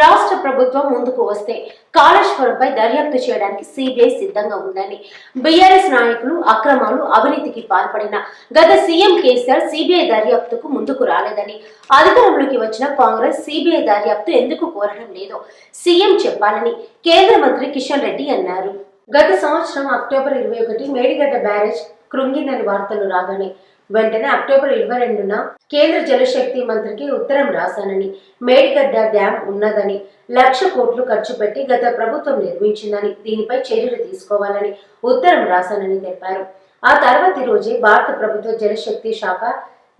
రాష్ట్ర ప్రభుత్వం ముందుకు వస్తే కాళేశ్వరంపై దర్యాప్తు చేయడానికి సిబిఐ సిద్ధంగా ఉందని. బీఆర్ఎస్ నాయకులు అక్రమాలు అవినీతికి పాల్పడిన గత సీఎం కేసీఆర్ సిబిఐ దర్యాప్తుకు ముందుకు రాలేదని. అధికారంలోకి వచ్చిన కాంగ్రెస్ సిబిఐ దర్యాప్తు ఎందుకు కోరడం లేదో సీఎం చెప్పాలని కేంద్ర మంత్రి కిషన్ రెడ్డి అన్నారు. గత సంవత్సరం అక్టోబర్ ఇరవై ఒకటి మేడిగడ్డ బ్యారేజ్ కృంగిందని వార్తలు రాగానే వెంటనే అక్టోబర్ ఇరవై రెండున కేంద్ర జలశక్తి మంత్రికి ఉత్తరం రాశానని మేడిగడ్డ డ్యాం ఉన్నదని లక్ష కోట్లు ఖర్చు పెట్టి గత ప్రభుత్వం నిర్మించిందని దీనిపై చర్యలు తీసుకోవాలని ఉత్తరం రాశానని తెలిపారు. ఆ తర్వాతి రోజే భారత ప్రభుత్వ జలశక్తి శాఖ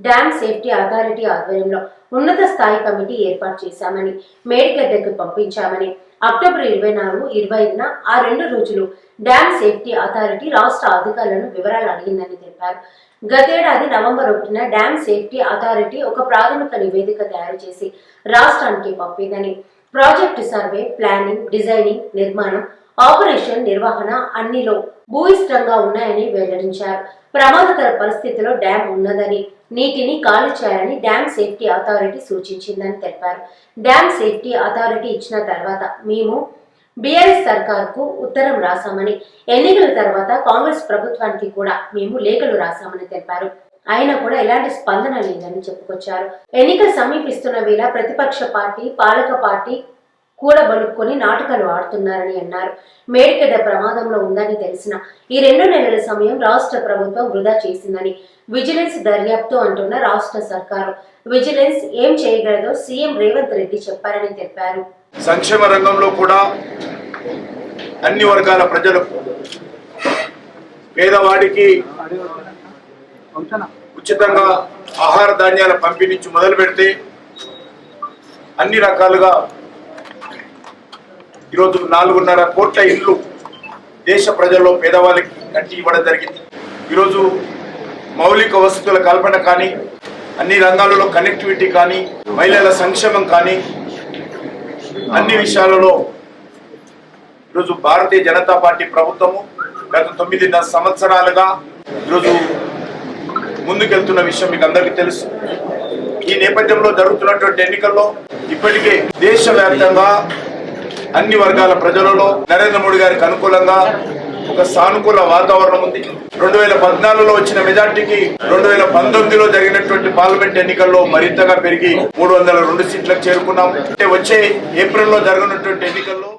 డ్యామ్ సేఫ్టీ అథారిటీ ఆధ్వర్యంలో ఉన్నత స్థాయి కమిటీ ఏర్పాటు చేశామని మేడిగడ్డకు పంపించామని. అక్టోబర్ ఇరవై నాలుగు ఇరవై ఐదున ఆ రెండు రోజులు డ్యామ్ సేఫ్టీ అథారిటీ రాష్ట్ర అధికారులను వివరాలు అడిగిందని తెలిపారు. గతేడాది నవంబర్ ఒకటిన డ్యామ్ సేఫ్టీ అథారిటీ ఒక ప్రాథమిక నివేదిక తయారు చేసి రాష్ట్రానికి పంపిందని. ప్రాజెక్టు సర్వే ప్లానింగ్ డిజైనింగ్ నిర్మాణం ఆపరేషన్ నిర్వహణ అన్నిలో భూయిష్టంగా ఉన్నాయని వెల్లడించారు. ప్రమాదకర పరిస్థితిలో డ్యాం ఉన్నదని నీటిని ఖాళీ చేయాలని డ్యామ్ సేఫ్టీ అథారిటీ సూచించిందని తెలిపారు. డ్యామ్ సేఫ్టీ అథారిటీ ఇచ్చిన తర్వాత మేము బీఆర్ఎస్ సర్కార్కు ఉత్తరం రాశామని ఎన్నికల తర్వాత కాంగ్రెస్ ప్రభుత్వానికి కూడా మేము లేఖలు రాశామని తెలిపారు. అయినా కూడా ఎలాంటి స్పందన లేదని చెప్పుకొచ్చారు. ఎన్నికలు సమీపిస్తున్న వేళ ప్రతిపక్ష పార్టీ పాలక పార్టీ కూడబలుపుకొని నాటకాలు ఆడుతున్నారని అన్నారు. మేడికెద ప్రమాదంలో ఉందని తెలిసిన ఈ రెండు నెలల సమయం రాష్ట్ర ప్రభుత్వం వృధా చేసిందని విజిలెన్స్ దర్యాప్తు అంటున్న రాష్ట్ర సర్కారు. విజిలెన్స్ ఏం చేయగలదో సీఎం రేవంత్ రెడ్డి చెప్పారని తెలిపారు. సంక్షేమ రంగంలో కూడా అన్ని వర్గాల ప్రజలకు పేదవాడికి ఉచితంగా ఆహార ధాన్యాల పంపిణీ నుంచి మొదలు పెడితే అన్ని రకాలుగా ఈరోజు నాలుగున్నర కోట్ల ఇల్లు దేశ ప్రజల్లో పేదవాళ్ళకి కట్టి ఇవ్వడం జరిగింది. ఈరోజు మౌలిక వసతుల కల్పన కానీ అన్ని రంగాలలో కనెక్టివిటీ కానీ మహిళల సంక్షేమం కానీ అన్ని విషయాలలో ఈరోజు భారతీయ జనతా పార్టీ ప్రభుత్వము గత తొమ్మిదిన్నర సంవత్సరాలుగా ఈరోజు ముందుకెళ్తున్న విషయం మీకు అందరికీ తెలుసు. ఈ నేపథ్యంలో జరుగుతున్నటువంటి ఎన్నికల్లో ఇప్పటికే దేశవ్యాప్తంగా అన్ని వర్గాల ప్రజలలో నరేంద్ర మోడీ గారికి అనుకూలంగా ఒక సానుకూల వాతావరణం ఉంది. రెండు వేల పద్నాలుగులో వచ్చిన మెజార్టీకి రెండు వేల పంతొమ్మిదిలో జరిగినటువంటి పార్లమెంట్ ఎన్నికల్లో మరింతగా పెరిగి మూడు వందల రెండు సీట్లకు చేరుకున్నాం. అంటే వచ్చే ఏప్రిల్లో జరగనున్నటువంటి ఎన్నికల్లో